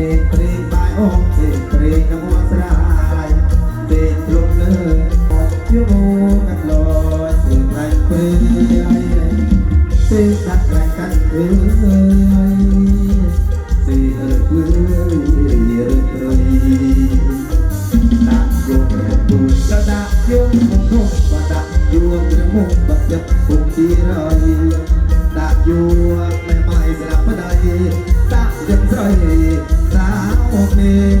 siempre. Yeah.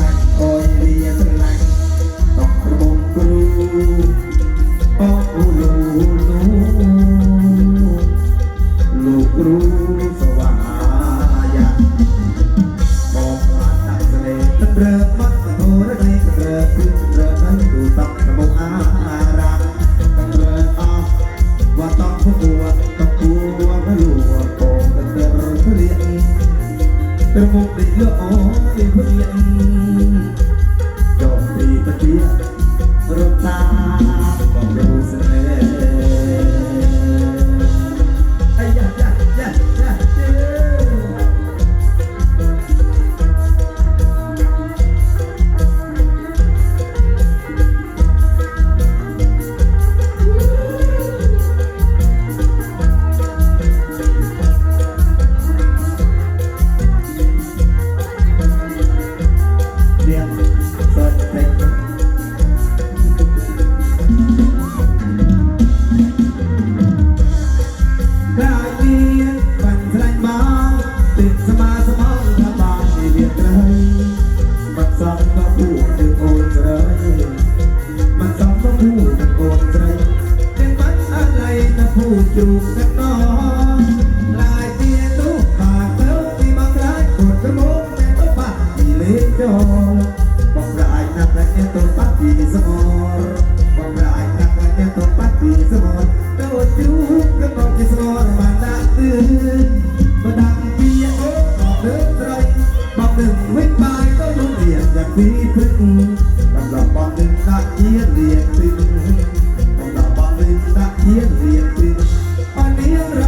Yeah.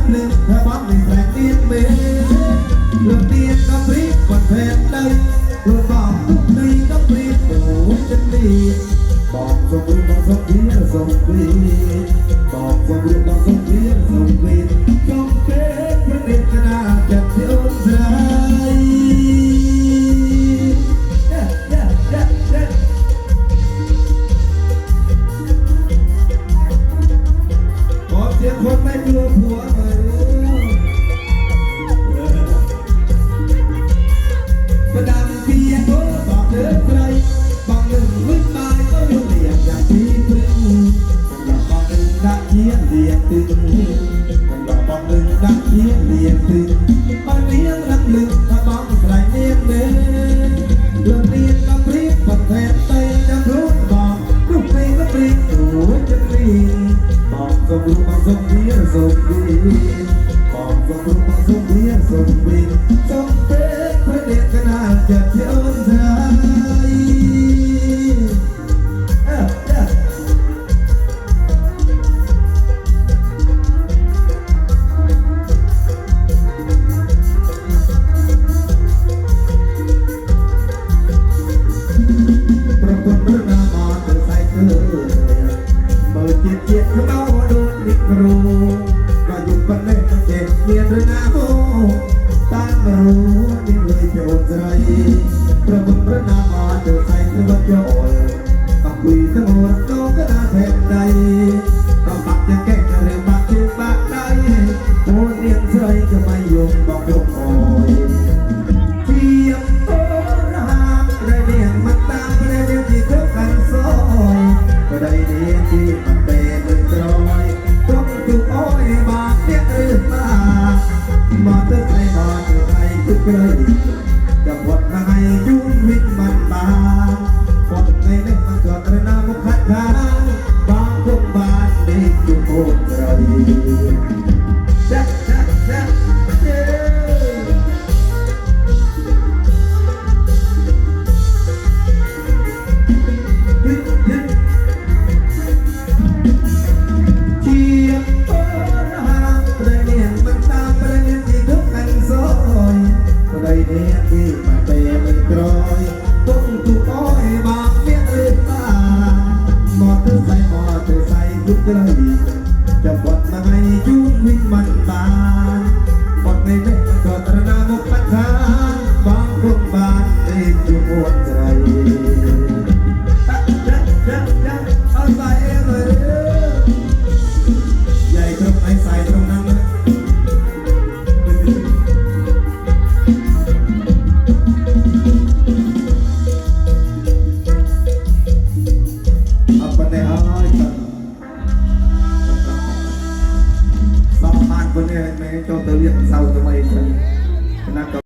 lên Hai bát mình phải tiên mê Lần tiên đã biết còn thèm đây Rồi vào lúc này đã biết Đồ chân đi Bọn rồi cũng còn ส่งเพียงส่งบินส่ง ตั้งรู้ยิ่เลยเจ้าใจพระบุญรนามมาเจอใส่เทวดาอ่อนปักุยสมุนโลกนาแผ่นใด้ปักจะแก้หรือปักชื่ปักใดโอนนียงใจก็ไม่ยอมบอกยกอ่อยทียมโตระหังระเดียงมัตามประเดียวที่เธอกันซอยก็ได้เดียงที่ บ้านใครทุกเลยจะปมดให้อยู่ gonna